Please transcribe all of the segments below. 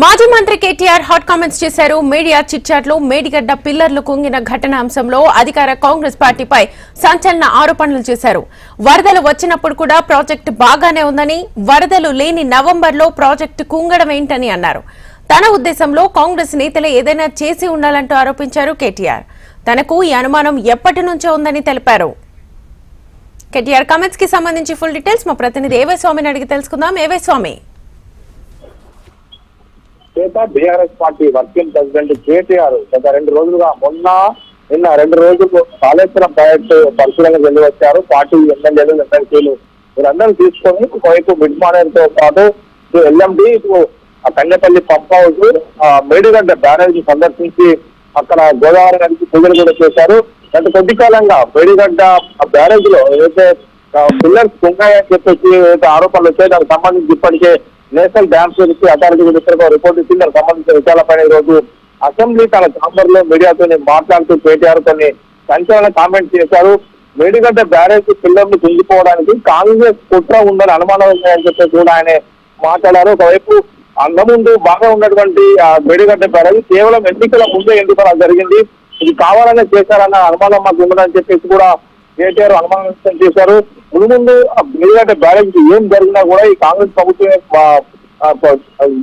మాజీ మంత్రి KTR hot comments చేశారు. మీడియా చిట్చాట్లో మేడిగడ్డ పిల్లర్లు కుంగిన ఘటన అంశంలో అధికార కాంగ్రెస్ పార్టీపై సంచలన ఆరోపణలు చేశారు. వరదలు వచ్చినప్పుడు కూడా ప్రాజెక్టు బాగానే ఉందని వరదలు లేని నవంబర్లో ప్రాజెక్టు కుంగడం ఏంటని అన్నారు. తన ఉద్దేశంలో కాంగ్రెస్ నేతలే ఏదైనా చేసి ఉండాలంటూ ఆరోపించారు కేటీఆర్. తనకు ఈ అనుమానం ఎప్పటి నుంచో ఉందని తెలిపారు. కేటీఆర్ కామెంట్స్కి సంబంధించి ఫుల్ డీటెయిల్స్ మా ప్రతినిధి ఏవై స్వామిని అడిగి తెలుసుకుందాం. ఏవై స్వామి? చేత BRS party working president KTR గత రెండు రోజులుగా మొన్న నిన్న రెండు రోజులు కాళేశ్వరం ప్రాజెక్టు పరిశీలన వెళ్ళి వచ్చారు. పార్టీ ఎమ్మెల్యేలు ఎమ్మెల్సీలు వీరందరూ తీసుకొని ఒకవైపు మిడ్ మార్నింగ్తో పాటు ఎల్ఎండి ఆ కన్నెపల్లి పంప్ హౌస్ ఆ మేడిగడ్డ బ్యారేజ్ సందర్శించి అక్కడ గోదావరి నదికి పూజలు కూడా చేశారు. గత కొద్ది కాలంగా మేడిగడ్డ బ్యారేజ్లో ఏదైతే పిల్లర్స్ కుంగాయ చెప్పేసి ఏదైతే ఆరోపణలు వచ్చాయి దానికి సంబంధించి ఇప్పటికే national dam security authority minister report ఇచ్చింది దానికి సంబంధించిన విషయాలపైన ఈ రోజు అసెంబ్లీ తన ఛాంబర్లో మీడియాతో మాట్లాడుతూ కేటీఆర్ కొన్ని సంచలన కామెంట్స్ చేశారు. మేడిగడ్డ బ్యారేజ్ పిల్లర్లు కుంగిపోవడానికి కాంగ్రెస్ కుట్ర ఉందని అనుమానం ఉన్నాయని చెప్పేసి కూడా ఆయన మాట్లాడారు. ఒకవైపు అంతకుముందు బాగా ఉన్నటువంటి వేడిగడ్డ మేడిగడ్డ బ్యారేజ్ కేవలం ఎన్నికల ముందే ఎన్నికల జరిగింది. ఇది కావాలనే చేశారన్న అనుమానం మాకు ఉన్నదని చెప్పేసి కూడా కేటీఆర్ అనుమానం వ్యక్తం చేశారు. ముందు ముందు బ్యాలెన్స్ బ్యారేజ్ ఏం జరిగినా కూడా ఈ కాంగ్రెస్ ప్రభుత్వమే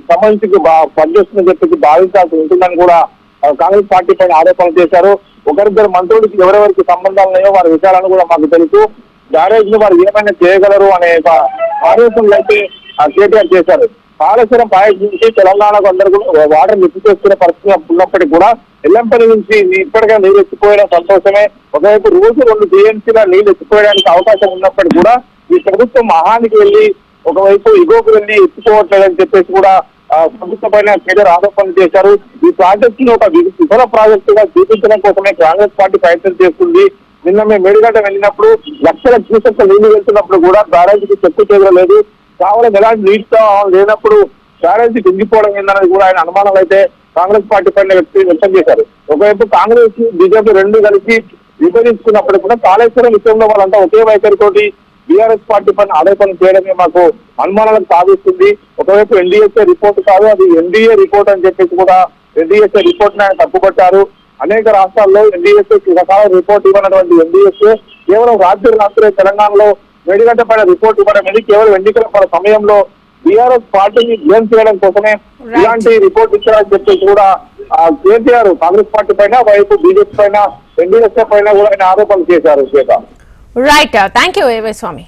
సంబంధించి బా- పనిచేస్తుందని చెప్పేసి భావించాల్సి ఉంటుందని కూడా కాంగ్రెస్ పార్టీ పైన ఆరోపణలు చేశారు. ఒకరిద్దరు మంత్రులకి ఎవరెవరికి సంబంధాలు ఉన్నాయో వారి విషయాలను కూడా మాకు తెలుసు. బ్యారేజ్ను వారు ఏమైనా చేయగలరు అనే ఆరోపణలు అయితే కేటీఆర్ చేశారు. కాళేశ్వరం ప్రాజెక్ట్ నుంచి తెలంగాణకు అందరూ కూడా వాటర్ లిఫ్ట్ చేసుకునే పరిస్థితి ఉన్నప్పటికీ కూడా ఎల్లంపల్లి నుంచి ఇప్పటికే నీళ్ళు ఎత్తిపోయడం సంతోషమే. ఒకవైపు రోజు రెండు టీఎంసీల నీళ్ళు ఎత్తిపోయడానికి అవకాశం ఉన్నప్పటికీ కూడా ఈ ప్రభుత్వం మహానికి వెళ్ళి ఒకవైపు ఇగోకు వెళ్ళి ఎత్తుకోవట్లేదని చెప్పేసి కూడా ప్రభుత్వం పైన కేంద్ర ఆరోపణలు చేశారు. ఈ ప్రాజెక్ట్ను ఒక వి- విఫల ప్రాజెక్టు గా చూపించడం కోసమే కాంగ్రెస్ పార్టీ ప్రయత్నం చేస్తుంది. నిన్న మేము మేడిగడ్డ వెళ్ళినప్పుడు లక్షల క్యూసెక్ నీళ్ళు వెళ్తున్నప్పుడు కూడా బ్యారేజీకి చెప్పు చేయలేదు కావాలని ఎలాంటి నీటితో లేనప్పుడు బ్యారేజీ కుంగిపోవడం ఏందనేది కూడా ఆయన అనుమానాలు అయితే కాంగ్రెస్ పార్టీ పైన వ్యక్తి వ్యక్తం చేశారు. ఒకవైపు కాంగ్రెస్ బీజేపీ రెండు కలిసి విభజించుకున్నప్పుడు కూడా కాళేశ్వరం విషయంలో వాళ్ళంతా ఒకే వైఖరితోటి బీఆర్ఎస్ పార్టీ పైన ఆరోపణలు చేయడమే మాకు అనుమానాలకు సాధిస్తుంది ఒకవైపు ఎన్డీఎస్ఏ రిపోర్ట్ కాదు అది ఎన్డీఏ రిపోర్ట్ అని చెప్పేసి కూడా ఎన్డీఎస్ఏ రిపోర్ట్ని ఆయన తప్పుపట్టారు. అనేక రాష్ట్రాల్లో ఎన్డీఎస్ఏ రకాల రిపోర్ట్ ఇవ్వనటువంటి ఎన్డీఎస్ఏ కేవలం రాత్రి రాత్రే తెలంగాణలో మేడిగడ్డ పైన రిపోర్ట్ ఇవ్వడం అనేది కేవలం ఎన్నికల సమయంలో బీఆర్ఎస్ పార్టీని బ్లేమ్ చేయడం కోసమే ఇలాంటి రిపోర్ట్ ఇచ్చారని చెప్పేసి కూడా ఆ కేటీఆర్ కాంగ్రెస్ పార్టీ పైన వైపు బీజేపీ పైన ఎన్డీఎస్ఏ పైన కూడా ఆయన ఆరోపణలు చేశారు Shweta. Right thank you AY Swamy